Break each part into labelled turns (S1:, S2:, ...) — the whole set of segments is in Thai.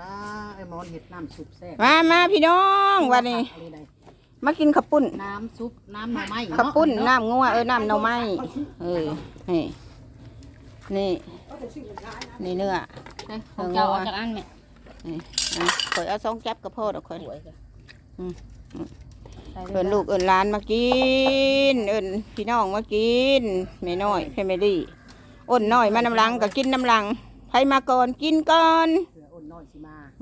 S1: ป้าไอ้หมอนเห็ดน้ำซุปแซ่บ
S2: มามาพี่น้องวันนี้
S1: อะไรใด
S2: มากินข้าวปุ้น
S1: น้ำซุปน้ำหน่อไม้
S2: ข้าวปุ้นน้ำงัวเออน้ำหน่อไม้เออนี่นี่นี่เนื้อ
S3: ของเจ้าเอาจากอันแม่
S2: นี่อะข่อยเอาสองจับกระเพาะดอกข่อย
S3: สวยจ้ะ
S2: อืม
S3: ใส่
S2: เอินลูกเอินหลานมากิน เอินพี่น้องมากินไม่น้อยแฟมิลี่อ้นน้อยมานำลังก็กินน้ำลังใครมาก่อนกินก่อน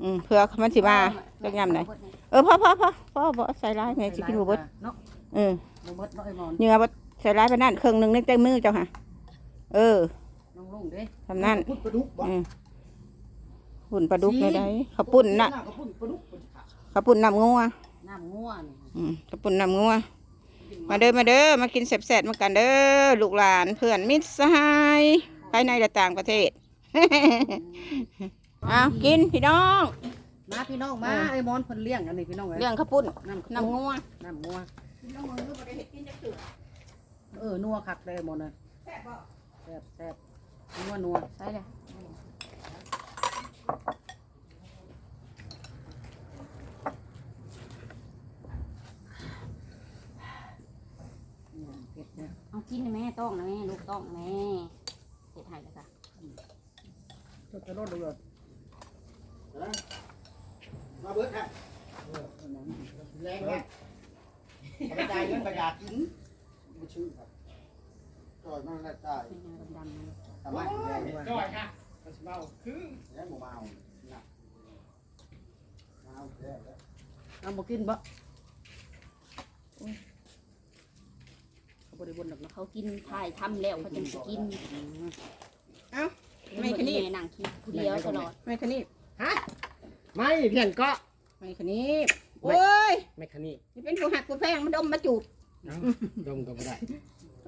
S1: อืม
S2: เพื่อมันสิมาเรื่องยำไหนเออพ่อพ่อพ่อพ่อบ่ใส่ร้ายแม่สิกินบ่เบิด
S1: เนาะ
S2: เออ
S1: บ่เบิดเนาะไอ้หมอน
S2: เหงื่อบ่ใส่ร้ายไปนั่นเครื่องหนึงในเต็มมือเจ้าค่ะ เออ
S1: น้องลุงเด้
S2: ทำนั่น
S4: พุดปลาดุกบ่
S2: อืมหุ่นปลาดุกเลยได้ข้าวปุ้นน่ะ
S4: ก็ปุ้นปลาดุก
S2: ข้าวปุ้นน้ำงัว
S1: น้ำง่วนี่
S2: อืมข้าวปุ้นน้ำงัวมาเด้อมาเด้อมากินแซ่บๆมากันเด้อลูกหลานเพื่อนมิตรสหายภายในและต่างประเทศเอากินพี่น้อง
S1: มาพี่น้องมา
S2: เออ
S1: ไอ้หมอนเพิ่นเลี้ยงอันนี้พี่น้องเอ้ย
S2: เรื่องข้าวปุ้น
S1: น้ำ
S2: น้ำงัว
S1: น้ำงัวเออนัวคักเลยไอ้หมอนเลยแซ่บแซ่บนัวนัว
S2: ใช่เลย
S1: อืมเผ็ดเนี่ย
S3: เอากินนะแม่ต้องนะแม่ลูกต้องนะแม่เฮ็ดให้แล้วค่ะ
S1: จะกระโดดดูเลย
S4: มาเบิดฮะแรงเนี่ยกระจายเงินประหยัดกินบ่ชื่อครับจ่อยมันละจาย
S3: ดำๆนะ
S4: ทำไมแรงว่า
S5: จ่อยค่ะมันสิเมาคือ
S4: แรงบ่เมาน่ะเมาแล้วแล้ว
S1: เอามากินบ่เขาบริบนหรอกเนะ
S3: เขากินถ่ายทำแล้วเขาจึงสิกิน
S2: ไม่ขนิบ
S3: แม่นั่งคิดเดียวตลอด
S2: ไม่ขนิบ
S5: ไม่เพียงก็
S2: ไม่ขนิบโอ้ย
S5: ไม่คันนี้
S2: นี่เป็นผู้หักผู้แพงมันดมมาจูบ
S5: ดมก็ไม่ได้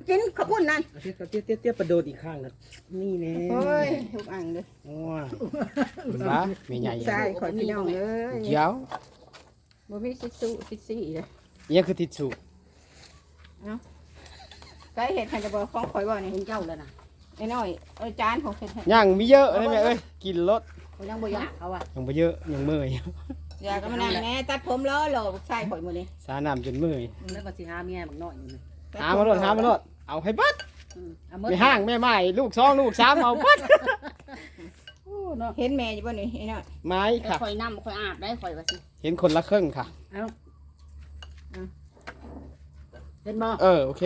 S2: กินข้าวปุ้นนั่น
S5: เอาเตี้ยเตี้ยเตี้ยเตี้ยประโดดอีกข้างนะนี่แน่
S2: โอ้ยทุกอันเลย
S5: ว้ามันบ้าไม่ใหญ่
S2: ใช่ขอพี่น้องเลย
S5: เจียว
S2: บ่มีซิซูซิซี่เลย
S5: เนี่ยคือทิชชู่
S2: ใกล้เห็ดหันจะบอกของข่อยบ่นี่
S1: เห็นเจ้าแล้วนะ
S2: ไอ้น้อยเอ้ยจานของเห็ดให้
S5: ย่างมีเยอะนะแม่เอ้ยกินรส
S1: เขายังบ่อยากเขาอะ
S5: ยังไปเยอะยังเมื่อย
S2: อย่าก็มานั่งแหน่ตัดผมล้อหล่อใส่ข่อยมื้อนี้
S5: สาน้ำจนเมื่อย
S1: แล้วก็สิหาเมียบักน้อยอยู่นี่
S5: หามาโลดหามาโลดเอาให้บัด
S1: อืมเอาหมด
S5: ไปห้างแม่ไม้ลูกสองลูกสามเอาบัด
S1: โอ้เนาะ
S2: เห็นแม่อยู่บ่นี่ไอ้น้อย
S5: ไม้
S3: แต่
S5: ค่ะ
S3: ข่อยน้ำข่อยอาบได้ข่อยว่าสิ
S5: เห็นคนละครึ่งค่ะ
S1: เอาเอาเห็นบ่
S5: เออโอเค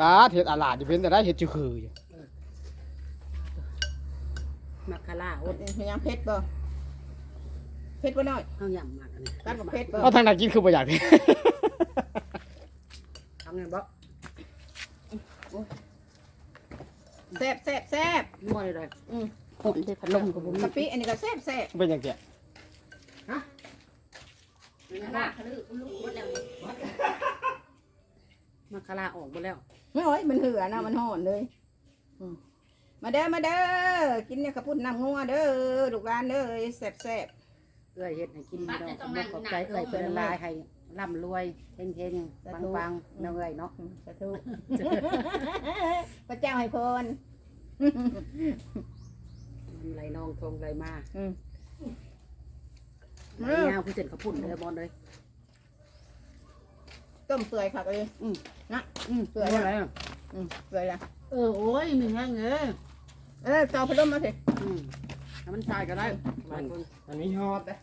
S5: ป้าดเห็ดอาลาดอยู่เป็นแต่ได้เห็ดจือคืออยู่
S1: มักคาร่าอด
S2: มียังเผ็ดบ่เผ็ดบ่น้อย
S1: เอาหย่ำมากอันนี้
S2: ตัดบ่เผ็ดบ่
S5: เอาทางไหนกินคือบ่อยากเลย
S1: ทำไงบ่
S2: แซ่บแซ่บแซ่บ
S1: บ่ได้เลย
S3: หนด้วยพัดลมกับบุ้ม
S2: กะปิอันนี้ก็แซ่บแซ่บ
S5: เป็นอย่างเงี้ย
S3: ลากลือลูกหมดแล้วนี่
S1: มักคาร่าออกหมดแล้ว
S2: โอ้ยมันเหือนะมันห่อนเลยอื มมาเด้อมาเด้อกินเนี่ยกระปุ้นน้ำงัวเด้อลูกหลานเด้อแซ่บแซ่บ
S1: เอื้อยเฮ็ดให้กินพี่น้องขอบคุณขอบใจเอื้อยเพิ่นลายให้ร่ำรวยเฮงๆปังๆเนาะเอื้อยเนาะ
S2: อืมสาธุพระเจ้าให้พร
S1: ไหลนองทงไหลมา
S2: อืม
S1: ไหลยาวคือเส้นข้าวปุ้นเลยบอลเลย
S2: ต้มเปื่อยค่ะเลย
S1: อืม
S2: นะอืมเปื่
S1: เปื่
S2: อ
S1: อยย
S2: ละ
S1: อะไร
S2: อืมเปื่อยละ
S1: เออโอ้ยมีแห้งเอ้ย
S2: เออจอพัดลมมาสิ
S1: อืมให้มันชายก็ได้หลายคน
S5: มันมีฮอดนะ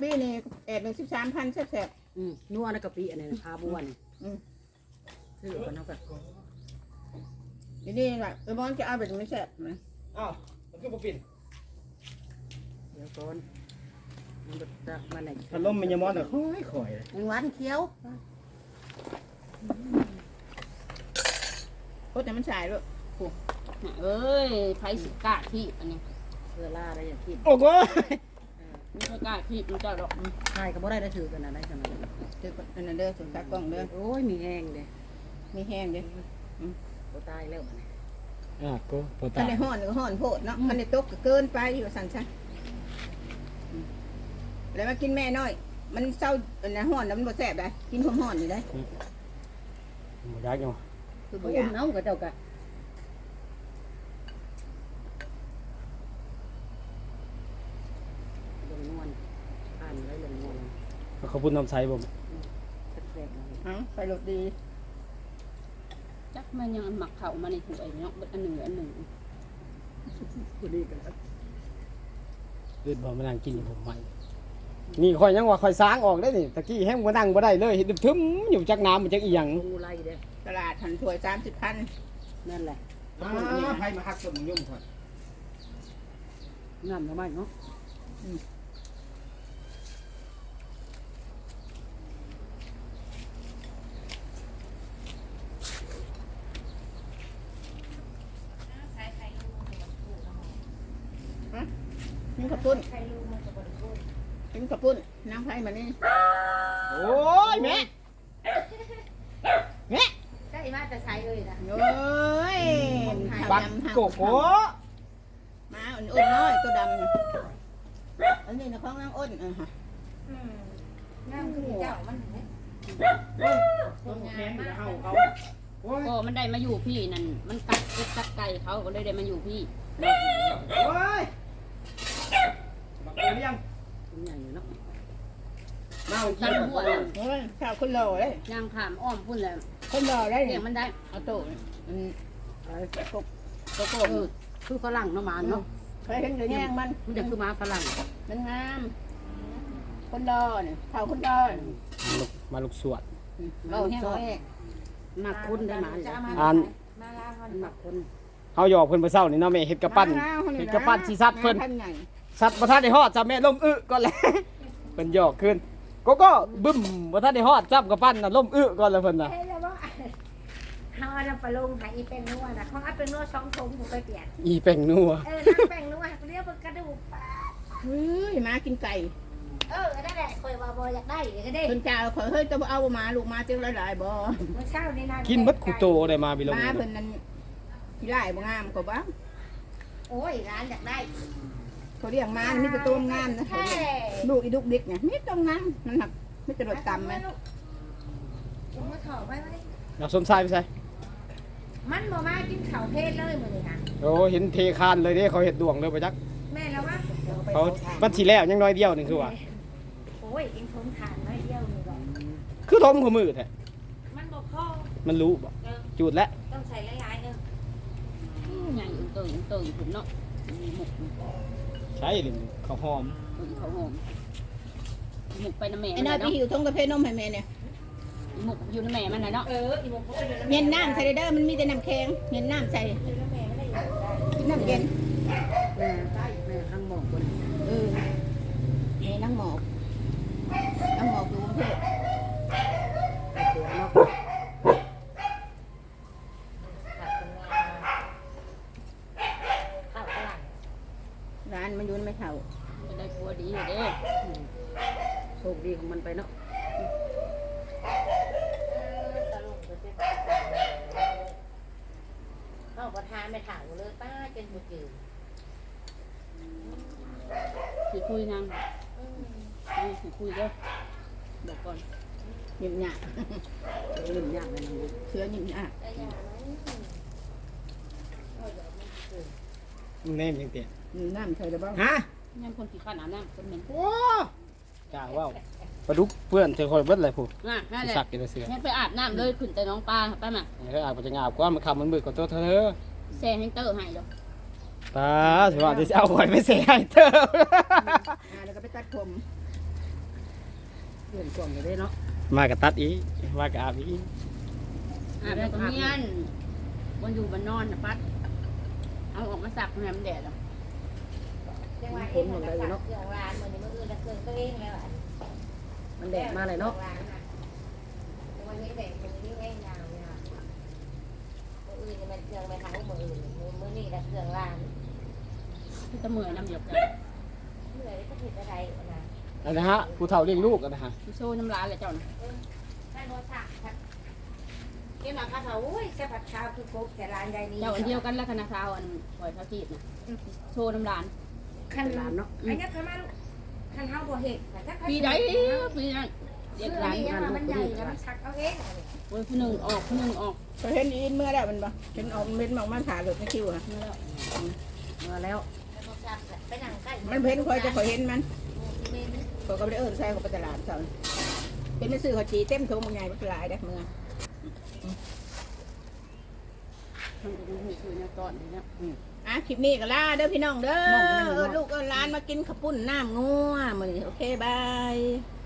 S2: ปีนี่แอบหนึ่งสิบสามพันแซ่บแซ่บ
S1: อืมนัวในกะปิอันนี้นะพาบัวนี่
S2: อืม
S1: ซื้อกันเท่ากัน
S2: ทีนี่แหละเออบอลจะเอาแบบไม่แซ่บนะ
S5: อ้าวมันคือบ่ปิ่น
S1: เดี๋ยวก่อนมันจะมาไหน
S5: พัดลมมันยังมอดอะค่อยค่อย
S1: แมงวันเคี้ยว
S2: โคตรแต่มันสายด้วย
S3: น่ะ เอ้ยไผสิกล้าที่อันนี้
S1: เสื้อล่าอะไรอย่างที่
S5: โอ้โห
S3: ไม่ค่อยกล้าที่มันเจ้าดอก
S1: ชายก็บ่ได้ได้ถือกันนะได้ขนาดนั้น
S2: ถืออันนั้นเด้อถือตากล้องเด้อ
S1: โอ้ยมีแห้งเลย
S2: มีแห้งเด้อ
S1: บ่ตายแล้วอันนี้
S5: อะกูปวด
S2: คั
S5: ตาน
S2: ได้ห่อนก็ห่อนโพดเนาะคันได้ตกก็เกินไปอยู่สั่นซะอืมแล้วมากินแม่น้อย มันเศร้าอันนั้นห่อนแล้วมันบ่แซ่บได้กินหอมห่อนอยู่ได้
S5: บ่อยากยัง
S2: คือ
S1: บ่
S2: บ่อ
S1: อุ่
S2: ยานก
S1: เอากับเจ้ากัน
S5: เขาพูดน้ำใสบ่
S1: แปลกๆเลย
S2: เอ้าไปรถดี
S3: จักมันยังหมักเข่ามาในถ้วยเนาะเบิดอันหนึ่งอันหนึ่ง
S1: กูดีกันแล้ว
S5: เดินบ่มานั่งกินอยู่ผมใหม่นี่ข่อยยังว่าข่อยสร้างออกได้นี่ตะกี้แห้งบ่นั่งบ่ได้เลยเห็นทึมอยู่จักน้ำมันจักอีหยัง
S1: งูไล่เด้อ
S2: ตลาดหันถ้วยสามสิบพัน
S1: นั่นแหละ
S5: อ้าไผมาฮักต้นยมข่อย
S1: งามทำไมเนาะ
S2: กินข้าวปุ้นกิ นข้าวปุ้นน้ำไผ่มานี่
S5: โอ้ยแม่
S3: ใช่มาแต่ใช้เลยนะ
S2: โอ้ย
S5: บักโกโก้
S2: มาอุ่นๆน้อยตัวดำน่ะอันนี้นะของนางอ้นอะฮะ
S3: น้ำคือเจ้ามัน
S5: ต้นแข็งจะเฮาเขาโอ้ย
S3: โอ้มันได้มาอยู่พี่นั่น มันกัดเก็ดกัดไก่เขาก็เลยได้มาอยู่พี่
S5: โอ้ยบักโอเลี้ยง
S1: เป็นใหญ่อยู่เนาะ
S5: เมา
S3: ตันหัวน่ะ
S2: โอ้ยข้าวคนรอเลย
S3: ย่างขามอ้อมพุ่นเลย
S2: คนรอได้
S3: เลี้
S2: เนี่ยย
S3: งมันได้
S2: เอาโต๊ะนี่อืม
S1: ไป
S2: โกโกโก้
S1: เออคือฝรั่งเนาะหมาเนาะ
S2: เคยเห็นหรือแย่งมัน
S1: มันจะคือหมาฝรั่ง
S2: มันงาม คนรอเนี่ยข้าวคนรอเนี่ย
S5: มาลูกมาลูกสวด
S2: เราแห้งเราแห้ง
S1: หมักคุณได้หมาเลย
S5: อัน
S1: มันหมักคุณ
S5: เฮาหยอกเพิ่นไปเช้านี่เนาะแม่เฮ็ดกระปั้นเห็นกระปั้นสิซัดเพิ่น
S2: ท่านใหญ่
S5: สัตว์บ่ทันได้ฮอดจ้าแม่ล่มอึก่อนแหละเพิ่นหยอกขึ้นโกโก้บึ้มบ่ทันได้ฮอดจับกระปั้นน่ะล่มอึก่อนแล้วเพิ่นน่ะ
S6: เฮ้ยแล้วว่าเขาเอาน้ำปลาลงหายอีเป็นนัวนะเขาเอาเป็นนัวสองถุงผมไปเปลี่ยน
S5: อีแป้งนัว
S6: เออน้ำแป้งนัวเรียกว่ากระดูกปลา
S2: เฮ้ยมากินไก่
S6: เออนั่นแหละคอยว่าบออยากได้ก็ได้
S2: เพิ่นจะเอาขอยเฮ้ยจะบ่เอามาลูกมาเจ้าหลายๆบ่
S6: เมื่อเช้านี่นะ
S5: กินเบิดคูโตได้มาบิลง
S2: มาเพิ่นนั้นขี้ไล่บ่งามก็บ่
S6: โอ้ยร้านอยากได้
S2: เขาเรียกมามีแต่ตัวงามนะ
S6: แค่
S2: ลูกอีดุกดิกเนี่ยมีแต้องงามมันหักมีแต่รสต่ำไหม
S6: ผมมาถอดไว้ไว้
S5: เอาส้มทรายไปใส่
S6: มันบ่มากินข้าวเพศเลยมื้อนี้นะ
S5: โอ้เห็นเทคานเลยเด้เขาเฮ็ดดวงเลยบ่จัก
S6: แม่แล้วว่า
S5: เขามันสิแล้วยังน้อยเดียวนึงคือว่า
S6: โอ้ยกินทมทานน้อยเดียวนี่หรอก
S5: คือทมของมือแท้
S6: มันบ่พอ
S5: มันรู้บ่จูดแล้ว
S6: ต้องใส่หลายๆเด้อ
S3: ใหญ่อึ้งเติงอึ้งเติงถึงเนาะหมก
S5: ใช่เลยข้าวหอม
S3: อึ้งเขาหอมหมกไปน้ำแม่
S2: ไอ้
S3: มัน
S2: น้อย
S3: น่ะ
S2: ไป
S3: เนาะ
S2: หิวทงกาแฟนมให้แม่เนี่ย
S3: หมกอยู่น้ำแม่มันน่ะเนาะ
S6: เอออีหมกเขาไปเลยแล้ว
S2: เย็นน้ำใส่เด้อมันมีแต่น้ำแข็งเย็นน้ำใส่
S6: แล้วแม่ไม่ได้อยากได้
S2: กินน้ำเย็น
S1: แม่แม่ข้างหมอกคน
S2: เออแม่นั่งหมอกนั่งหมอกอยู่กรุงเทพ
S1: ไอ้ตัวเนาะ
S6: ผัดเป็นงาข้าวฝรั่ง
S2: ร้านมันอยู่ไม่เท่า
S3: จะได้กลัวดีอยู่เด้
S1: โชคดีของมันไปเนาะ
S6: สรุปจะเป็นเข้าประทาน ไม่ถามเลยป้าจนบุจืด
S3: สิคุยนางนี่สิคุยเด้อบอกก่อน
S2: หยิบหยา
S1: เรื่องยากเลยนะ
S2: เชื้อหยิบหยา
S6: แต่อย่ามัน
S5: เนมยังเตี้ย
S2: หยิบน้ำใส่ได้บ้าง
S5: ฮะ
S3: ย่างคนขี้ข้านอาบน้ำคนเหม็น
S5: โอ้กล้าเว้าปลาดุกเพื่อนเธอคอยเบิดเลยผู้
S3: น่ะนั่นแหละ
S5: สักกินเสือ
S3: งั้นไปอาบน้ำเลยขึ้นแต่น้องปลาไปมา
S5: เธออาจจะงาบกว่ามันคำมันมืดกว่าตัวเธอ
S3: แซ่ให้เตอร์ให้ดอก
S5: ตาถือว่าจะเอาไว้ไปเสียให้เธอ
S2: อ่าแล้วก็ไปตัดผม
S1: เรื่องกล่องอยู่ได้เนาะ
S5: มากับตัดอีกมากับอาบอีก
S3: อาบแล้วก็เมียนวันอยู่บ้านนอนนะปัด เอาออกมาสักให้มันแดดอะ
S6: จังหวะเองมันก็สั่งเครื่องร้านเหมือนในมืออื่นแล้วเครื่องตัวเองแล้วอะ
S1: มันแดดมาเลยเนาะ
S6: วันนี้แดดตรงนี้เองยาวเนี่ยมืออื่นมันเครื่องไปทางมืออื่นมือนี่แล้วเครื่องร้าน
S3: ที่ตะเมื่อยน้ำหยกกัน
S6: เหนื่อยก็ผิดอะไรนะ
S5: อันนะฮะผู้เฒ่าเลี้ยงลูกอันนะฮะ
S3: ที่โซ่น้ำลายเลยเจ้าน่ะ
S6: ท่านโมทักครับเกี่ยวกับข้าวโอ้ยแค่ผัดข้าวคือครบแต่ร้านใดนี้
S3: เจ้าอันเดียวกันแล้วคณะสาวอันปล่อยเท้าจีบนะโซ่น้ำลาน
S6: คัน
S1: หลานเนาะ
S6: อันนี้คือมันคันเฮาบ่เห็ด
S3: ปีใดปีนั้นเด็ก
S6: เรื่อง
S3: หลาน
S6: นี้มันใหญ่แล้วมันชักเอาเอง
S3: โอ้ยผู้หนึ่งออกผู้หนึ่งออก
S2: ก็เห็นอีนเมื่อได้มันบ่เห็นออกเม็ดมองมาถ่ายรถในคิวอะ
S3: นี่แล้ว
S1: มาแล้ว
S6: ไปนั่งใกล้
S2: มันเพ้นคอยจะคอยเห็นมันคอยก็ไปเอิ้นใส่เขาไปตลาดเจ้าเป็นไม่ซื้อขอจีเต็มโถงบางไงบักหลายได้อเมื่อ
S3: มันจะมีคือเนี่ยตอนนี้เนี่ย
S2: อะคลิปนี้ก็ลาเด้อพี่น้องเด้อ
S1: น้องก็ไม่รู้
S2: เออลูกเออร้านมากินข้าวปุ้นน้ำงัวมื้อนี้โอเคบาย
S1: บ